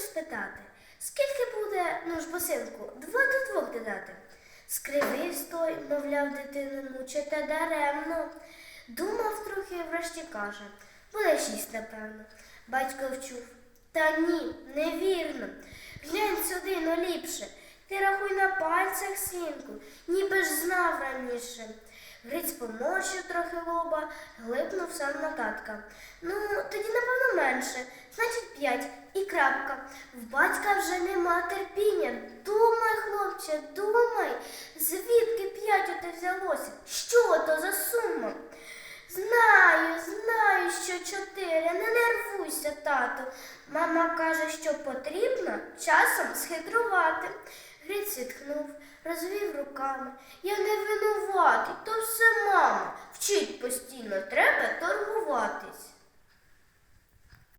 спитати, скільки буде, ну ж, босинку, два до двох додати? Скрививсь той, мовляв, дитину мучити даремно. Думав трохи, врешті каже, буде шість, напевно. Батько вчув. Та ні, невірно. Глянь сюди, но ліпше. Ти рахуй на пальцях, синку, ніби ж знав раніше. Гриць поморщив трохи лоба, глипнув сам на татка. Ну, тоді, менше, значить п'ять і крапка. В батька вже нема терпіння. Думай, хлопче, думай, звідки п'ять оте взялося? Що то за сума? Знаю, знаю, що чотири. Не нервуйся, тату. Мама каже, що потрібно часом схитрувати. Гриць зітхнув, розвів руками. Я не винуватий, то все мама. Вчить постійно, треба.